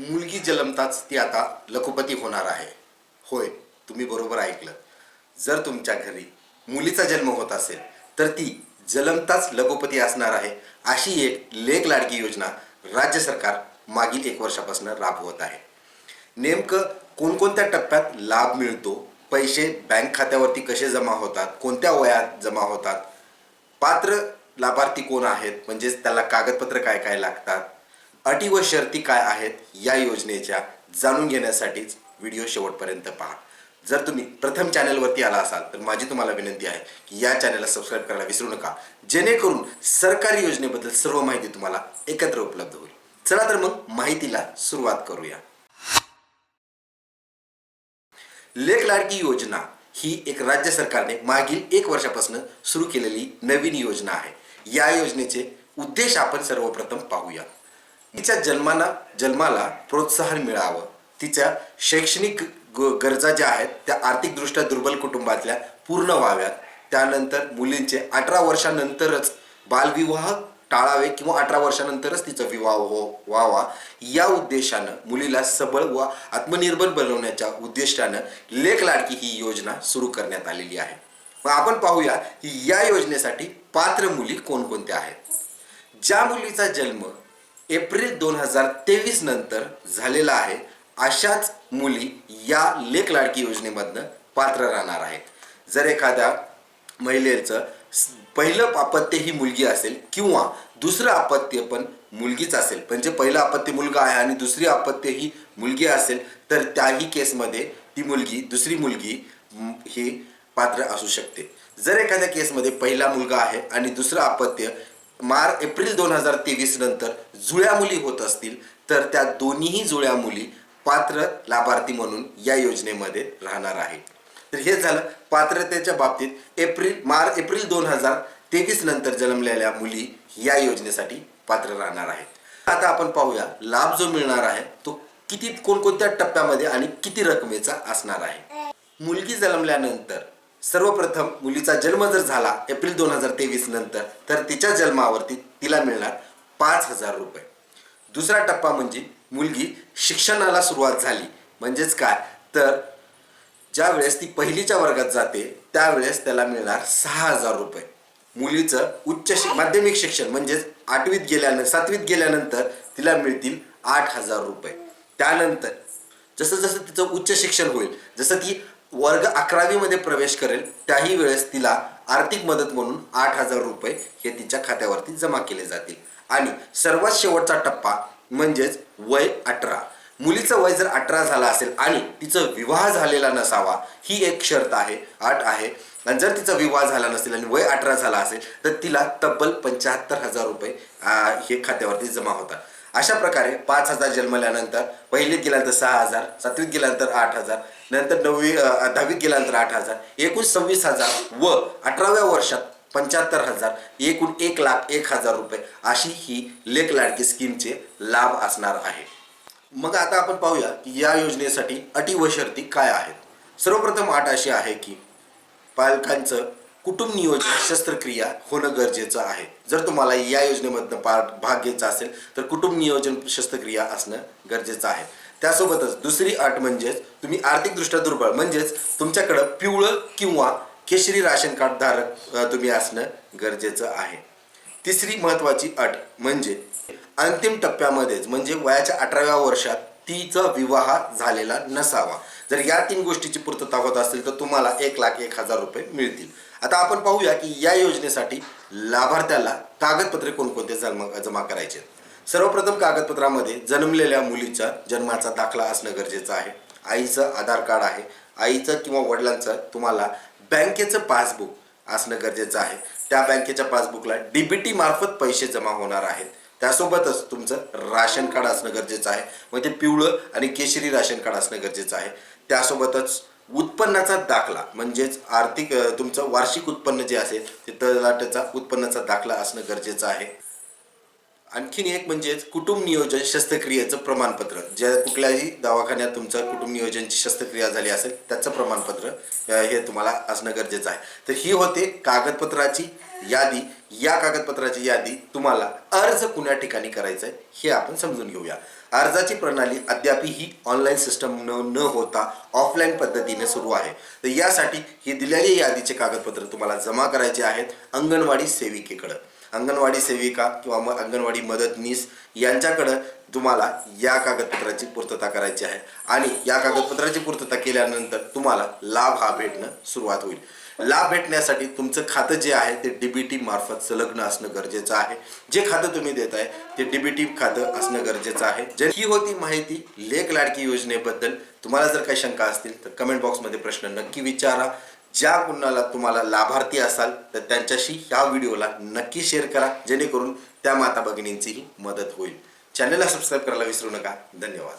मुलगी जन्मताच ती आता लखोपती होणार आहे. होय तुम्ही बरोबर ऐकलं. जर तुमच्या घरी मुलीचा जन्म होत असेल तर ती जलमताच लघोपती असणार आहे अशी एक लेख लाडकी योजना राज्य सरकार मागील एक वर्षापासून राबवत आहे. नेमकं कोणकोणत्या टप्प्यात लाभ मिळतो पैसे बँक खात्यावरती कसे जमा होतात कोणत्या वयात जमा होतात पात्र लाभार्थी कोण आहेत म्हणजेच त्याला कागदपत्र काय काय लागतात अटी व शर्ती काय आहेत या योजनेच्या जाणून घेण्यासाठीच व्हिडिओ शेवटपर्यंत पहा. जर तुम्ही प्रथम चॅनलवरती आला असाल तर माझी तुम्हाला विनंती आहे की या चॅनलला सबस्क्राईब करायला विसरू नका. जेणेकरून सरकारी योजनेबद्दल सर्व माहिती तुम्हाला एकत्र उपलब्ध होईल. चला तर मग माहितीला सुरुवात करूया. लेख लाडकी योजना ही एक राज्य सरकारने मागील एक वर्षापासून सुरू केलेली नवीन योजना आहे. या योजनेचे उद्देश आपण सर्वप्रथम पाहूया. तिच्या जन्माला जन्माला प्रोत्साहन मिळावं. तिच्या शैक्षणिक गरजा ज्या आहेत त्या आर्थिकदृष्ट्या दुर्बल कुटुंबातल्या पूर्ण व्हाव्यात. त्यानंतर मुलींचे अठरा वर्षानंतरच बालविवाह टाळावे किंवा अठरा वर्षानंतरच तिचा विवाह हो व्हावा. या उद्देशानं मुलीला सबळ व आत्मनिर्भर बनवण्याच्या उद्दिष्टानं लेख लाडकी ही योजना सुरू करण्यात आलेली आहे. मग आपण पाहूया की या योजनेसाठी पात्र मुली कोणकोणत्या आहेत? ज्या मुलीचा जन्म एप्रिल दोन हजार तेवीस नंतर झालेला आहे. अशाच मुली या लेख लाडकी योजनेमधनं पात्र राहणार आहेत. जर एखाद्या महिलेचं पहिलं अपत्य ही मुलगी असेल किंवा दुसरं अपत्य पण मुलगीच असेल म्हणजे पहिलं अपत्य मुलगा आहे आणि दुसरी अपत्य ही मुलगी असेल तर त्याही केसमध्ये ती मुलगी दुसरी मुलगी ही पात्र असू शकते. जर एखाद्या केसमध्ये पहिला मुलगा आहे आणि दुसरं अपत्य मार एप्रिल दोन हजार तेवीस नंतर जुळ्या मुली होत असतील तर त्या दोन्हीही जुळ्या मुली पात्र लाभार्थी म्हणून या योजनेमध्ये राहणार आहेत. तर हे झालं पात्रतेच्या बाबतीत. एप्रिल मार्च एप्रिल दोन हजार तेवीस नंतर जन्मलेल्या मुली या योजनेसाठी पात्र राहणार आहेत. आता आपण पाहूया लाभ जो मिळणार आहे तो किती कोणकोणत्या टप्प्यामध्ये आणि किती रकमेचा असणार आहे? मुलगी जन्मल्यानंतर सर्वप्रथम मुलीचा जन्म जर झाला एप्रिल दोन हजार तेवीस नंतर तर तिच्या जन्मावरती तिला मिळणार पाच हजार रुपये. दुसरा टप्पा म्हणजे मुलगी शिक्षणाला सुरुवात झाली. म्हणजेच काय? तर ज्या वेळेस ती पहिलीच्या वर्गात जाते त्यावेळेस त्याला मिळणार सहा हजार रुपये. मुलीचं उच्च शि माध्यमिक शिक्षण म्हणजेच आठवीत गेल्यानंतर सातवीत गेल्यानंतर तिला मिळतील आठ हजार रुपये. त्यानंतर जसं जसं तिचं उच्च शिक्षण होईल जसं ती वर्ग अकरावीमध्ये प्रवेश करेल त्याही वेळेस तिला आर्थिक मदत म्हणून आठ हजार रुपये हे तिच्या खात्यावरती जमा केले जातील. आणि सर्वात शेवटचा टप्पा म्हणजेच वय अठरा. मुलीचं वय जर अठरा झाला असेल आणि तिचं विवाह झालेला नसावा ही एक शर्त आहे अट आहे. आणि जर तिचा विवाह झाला नसेल आणि वय अठरा झाला असेल तर तिला तब्बल पंच्याहत्तर हजार रुपये हे खात्यावरती जमा होतात. अशा प्रकारे पाच हजार जन्मल्यानंतर पहिलीत गेल्यानंतर सहा हजार सातवीत गेल्यानंतर आठ हजार नंतर नववी दहावीत गेल्यानंतर आठ हजार एकूण सव्वीस हजार व अठराव्या वर्षात पंच्याहत्तर हजार एकूण एक लाख एक हजार रुपये. अशी ही लेख लाडकी स्कीमचे लाभ असणार आहे. मग आता आपण पाहूया की या योजनेसाठी अटी व शर्ती काय आहेत. सर्वप्रथम अट अशी आहे की पालकांचं कुटुंब नियोजन शस्त्रक्रिया होणं गरजेचं आहे. जर तुम्हाला या योजनेमधनं पा भाग घ्यायचा असेल तर कुटुंब नियोजन शस्त्रक्रिया असणं गरजेचं आहे. त्यासोबतच दुसरी अट म्हणजेच तुम्ही आर्थिकदृष्ट्या दुर्बळ म्हणजेच तुमच्याकडं पिवळं किंवा केशरी राशन कार्ड धारक तुम्ही असणं गरजेचं आहे. तिसरी महत्वाची अट म्हणजे अंतिम टप्प्यामध्येच म्हणजे वयाच्या अठराव्या वर्षात तिचा विवाह झालेला नसावा. जर या तीन गोष्टीची पूर्तता होत असेल तर तुम्हाला एक लाख एक हजार रुपये मिळतील. आता आपण पाहूया की या योजनेसाठी लाभार्थ्याला कागदपत्रे कोणकोणते जमा जमा करायचे सर्वप्रथम कागदपत्रामध्ये जन्मलेल्या मुलीचा जन्माचा दाखला असणं गरजेचं आहे. आईचं आधार कार्ड आहे. आईचं किंवा वडिलांचं तुम्हाला बँकेचं पासबुक असणं गरजेचं आहे. त्या बँकेच्या पासबुकला डीबीटी मार्फत पैसे जमा होणार आहेत. त्यासोबतच तुमचं राशन कार्ड असणं गरजेचं आहे. मग ते पिवळं आणि केशरी राशन कार्ड असणं गरजेचं आहे. त्यासोबतच उत्पन्नाचा दाखला म्हणजेच आर्थिक तुमचं वार्षिक उत्पन्न जे असेल ते तलाट्याचा उत्पन्नाचा दाखला असणं गरजेचं आहे. आणखीन एक म्हणजेच कुटुंब नियोजन शस्त्रक्रियेचं प्रमाणपत्र. ज्या कुठल्याही दवाखान्यात तुमचं कुटुंब नियोजनची शस्त्रक्रिया झाली असेल त्याचं प्रमाणपत्र हे तुम्हाला असणं गरजेचं आहे. तर ही होते कागदपत्राची यादी. या कागदपत्राची यादी तुम्हाला अर्ज कुण्या ठिकाणी करायचं आहे हे आपण समजून घेऊया. अर्जाची प्रणाली अद्याप ही ऑनलाईन सिस्टम न न होता ऑफलाईन पद्धतीने सुरू आहे. तर यासाठी ही दिलेली यादीचे कागदपत्र तुम्हाला जमा करायचे आहेत अंगणवाडी सेविकेकडं. अंगणवाडी सेविका किंवा मग अंगणवाडी मदतनीस यांच्याकडं तुम्हाला या कागदपत्राची पूर्तता करायची आहे. आणि या कागदपत्राची पूर्तता केल्यानंतर तुम्हाला लाभ हा भेटणं सुरुवात होईल. लाभ भेटण्यासाठी तुमचं खातं जे आहे ते डीबीटी मार्फत संलग्न असणं गरजेचं आहे. जे खातं तुम्ही देत आहे ते डीबीटी खातं असणं गरजेचं आहे. जे ही होती माहिती लेख लाडकी योजनेबद्दल. तुम्हाला जर काही शंका असतील तर कमेंट बॉक्समध्ये प्रश्न नक्की विचारा. ज्या कुणाला तुम्हाला लाभार्थी असाल तर त्यांच्याशी ह्या व्हिडिओला नक्की शेअर करा. जेणेकरून त्या माता भगिनींचीही मदत होईल. चॅनलला सबस्क्राईब करायला विसरू नका. धन्यवाद.